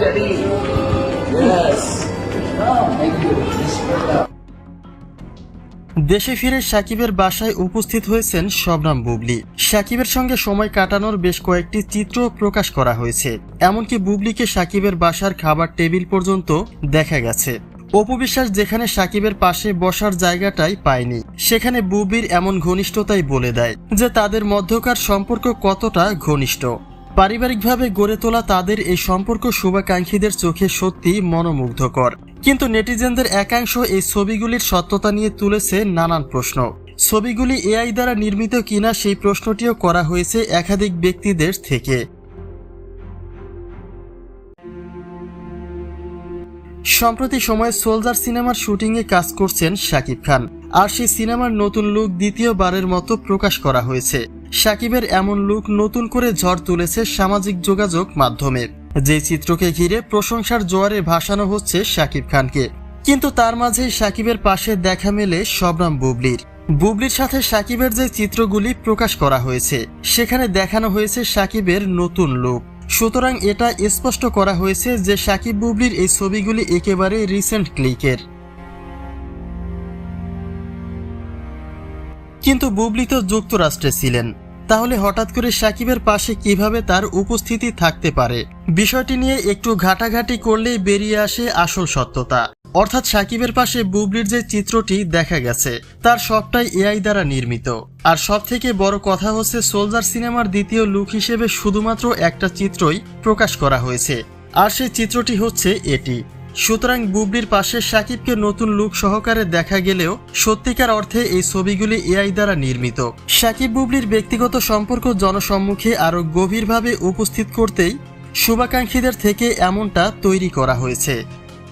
Yes. Oh, দেশে ফিরে সাকিবের বাসায় উপস্থিত হয়েছেন শবনাম বুবলি। সাকিবের সঙ্গে সময় কাটানোর বেশ কয়েকটি চিত্র প্রকাশ করা হয়েছে। এমনকি বুবলিকে সাকিবের বাসার খাবার টেবিল পর্যন্ত দেখা গেছে। অপু বিশ্বাস যেখানে সাকিবের পাশে বসার জায়গাটাই পায়নি সেখানে বুবির এমন ঘনিষ্ঠতাই বলে দেয় যে তাদের মধ্যকার সম্পর্ক কতটা ঘনিষ্ঠ। পারিবারিকভাবে গড়ে তোলা তাদের এই সম্পর্ক শুভাকাঙ্ক্ষীদের চোখে সত্যি মনোমুগ্ধকর। কিন্তু নেটিজেনদের একাংশ এই ছবিগুলির সত্যতা নিয়ে তুলেছে নানান প্রশ্ন। ছবিগুলি এআই দ্বারা নির্মিত কিনা সেই প্রশ্নটিও করা হয়েছে একাধিক ব্যক্তিদের থেকে। সম্প্রতি সময়ে সোলজার সিনেমার শুটিংয়ে কাজ করছেন শাকিব খান। আর সেই সিনেমার নতুন লুক দ্বিতীয়বারের মতো প্রকাশ করা হয়েছে। শাকিবের এমন লুক নতুন করে ঝড় তুলেছে সামাজিক যোগাযোগ মাধ্যমে। যে চিত্রকে ঘিরে প্রশংসার জোয়ারে ভাসানো হচ্ছে সাকিব খানকে। কিন্তু তার মাঝে সাকিবের পাশে দেখা মেলে শবরাম বুবলির। বুবলির সাথে সাকিবের যে চিত্রগুলি প্রকাশ করা হয়েছে, সেখানে দেখানো হয়েছে সাকিবের নতুন লুক। সুতরাং এটা স্পষ্ট করা হয়েছে যে সাকিব বুবলির এই ছবিগুলি একেবারে রিসেন্ট ক্লিকের কিন্তু বুবলি তো যুক্তরাষ্ট্রে ছিলেন। তাহলে হঠাৎ করে সাকিবের পাশে কীভাবে তার উপস্থিতি থাকতে পারে? বিষয়টি নিয়ে একটু ঘাটাঘাটি করলেই বেরিয়ে আসে আসল সত্যতা। অর্থাৎ সাকিবের পাশে বুবলির যে চিত্রটি দেখা গেছে, তার সবটাই এআই দ্বারা নির্মিত। আর সব থেকে বড় কথা হচ্ছে সোলজার সিনেমার দ্বিতীয় লুক হিসেবে শুধুমাত্র একটা চিত্রই প্রকাশ করা হয়েছে। আর সেই চিত্রটি হচ্ছে এটি। সুতরাং বুবলির পাশে সাকিবকে নতুন লুক সহকারে দেখা গেলেও সত্যিকার অর্থে এই ছবিগুলি এআই দ্বারা নির্মিত। সাকিব বুবলির ব্যক্তিগত সম্পর্ক জনসম্মুখে আরও গভীরভাবে উপস্থিত করতেই শুভাকাঙ্ক্ষীদের থেকে এমনটা তৈরি করা হয়েছে।